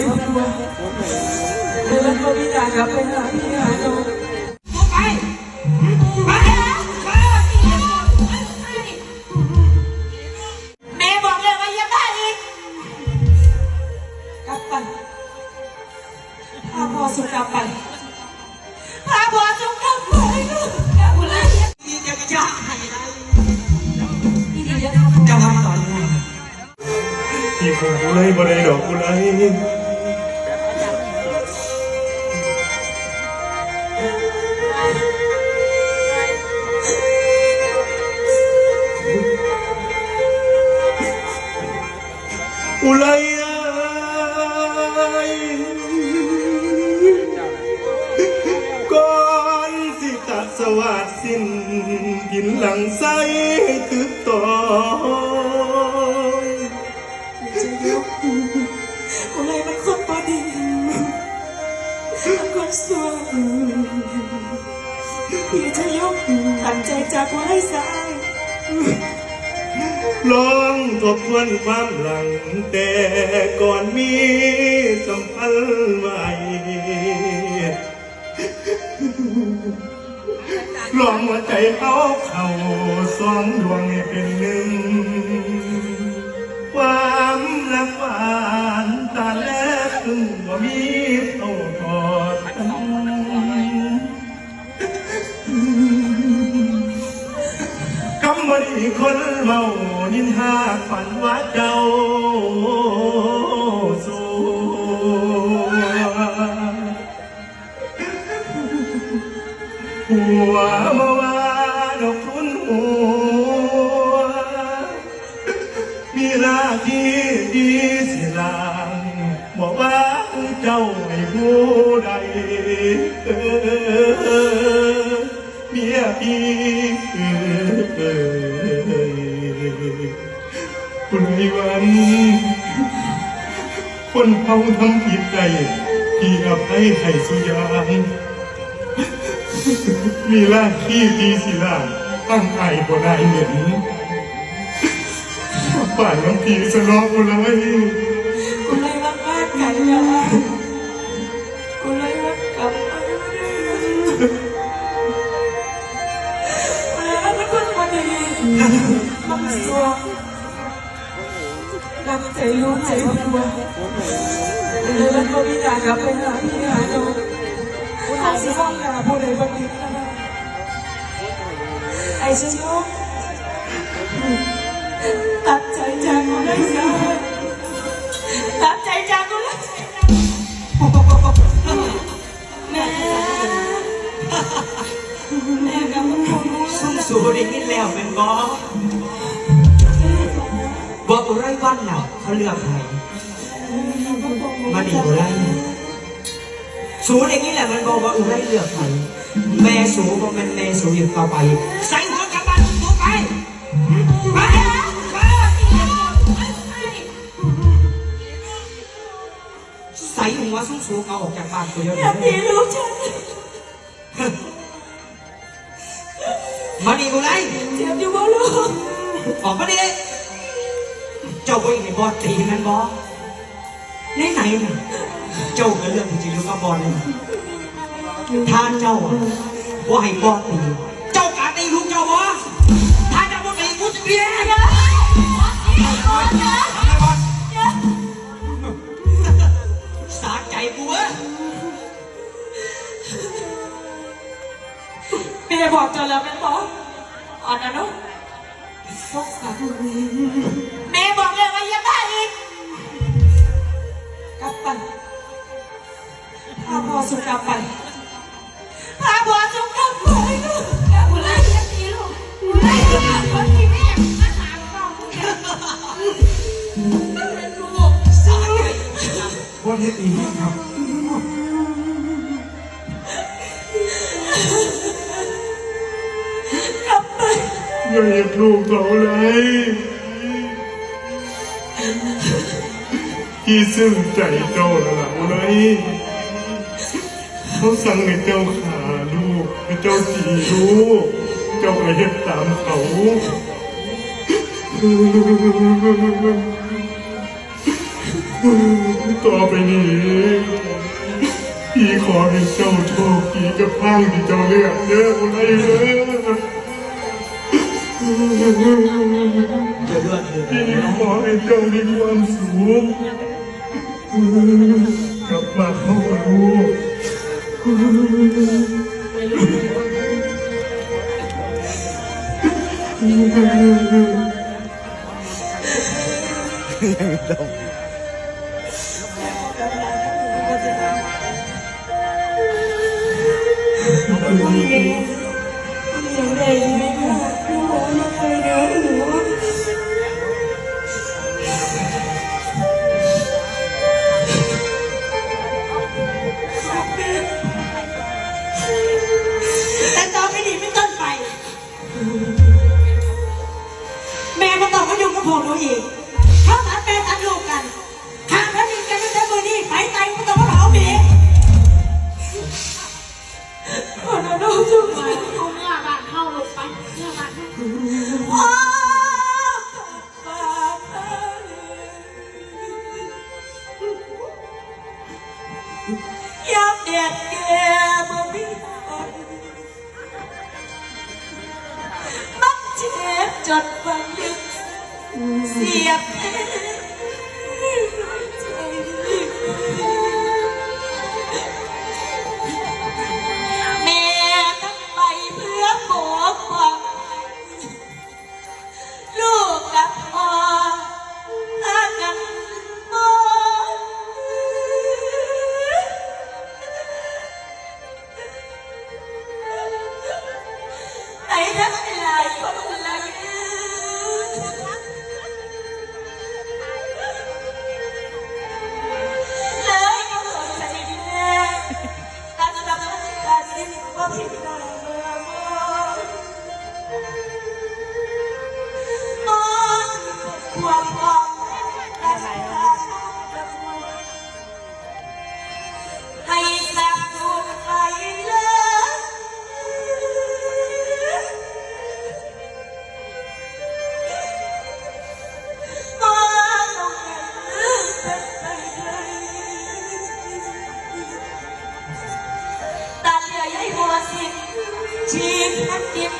ที่ผมกูเลยบ่ได้ดอกกูเลย วัสดสิ้นกินหลังไส้ให้ตึกต่อจะยกอะไรมันคนพอดีมันคนสวยพี่จะยกตั้งใจจากหัวให้สายลองทบทวนความหลังแต่ก่อนมีสัมพันธ์ใหม่ ลองหัวใจเอาเข้าสองดวงให้เป็นหนึ่ง ความรักหวานตาแลกถึงว่ามีโตทอดกันคำว่าดีคนเมานินหาฝันว่าเจ้า หัวมาว่าดอกทุนหัวมีหน้าที่ดีสิลางบอกว่าเจ้าไม่ผู้ใดเมียพี่เออคุณไอ้วันคนเขาทำผิดใดที่อภัยให้สุยาง มีหน้าที่ดีสิลาตั้งไอบ่ได้เหม็นป่านน้ำพีสนอกูเลยกูเลยรักมากไก่ยากูเลยรักกับไปแล้วมันคนพอดีมันสวยรักใจรู้ใจตัวแล้วก็พี่ตากลับไปหาพี่หาโน้องทำสิห้องยาผู้ใดบัณฑิต ไอ้ชยกตัดใจจากกูได้สิตัดใจจากกูได้สิแม่แม่กับมึงซุ่มสูได้ยินแล้วเป็นบอบอกอุไรวันน่ะเขาเลือกใครมาดีอุไรสูได้ยินแหละมันบอกว่าอุไรเลือกใครแม่สูบอกเป็นแม่สูอยู่ต่อไป อาออกจากบ้านตัวเดียวอย่าตีลูกฉันมาดีกูไรเจ็บอยู่บ่ลูกออกมาดิเจ้าไปในบอสตีมันบอสไหนไหนน่ะเจ้าก็เรื่องที่จะอยู่กับบอสเลยถ้าเจ้าว่าให้บอสตี แล้วแม่บอกอ่อนนะลูกฟกค่ะแม่บอกเลยว่าอย่าบ้าอีกกลับไปพาพ่อสุกลับไปพาผัวจุกกลับไปลูกกลับเลยอย่าตีลูกกูไล่คนที่แม่มาถามเราลูกสาใจคนที่ตีครับ อย่าเห็นลูกเขาเลยที่ซึ่งใจเจ้าเหล่าเลยเขาสั่งให้เจ้าขาลูกให้เจ้าจีลูก เจ้าไปเห็นตามเขาต่อไปนี้พี่ขอให้เจ้าโชคดีกับข้งที่เจ้าเลือกเยอะคนไอ้เลย เดี๋ยวเดือนเดือนน้องขอให้เจ้ามีความสุขกลับมาเข้ามาลูกยังดมขอบคุณที่เป็นใจดีนะคะ กับพ่หนูอีกเขาตัดแม่ตัดลูกกันทางแล้วมีกันตั้งแต่มือนี้ไปไตก็ต้องมาเผาเมฆพ่อหนูลูกจุ๊บ เอาเมื่อบ้านเข้ารกไปเมื่อบ้าน Yep. ชีพนักกิน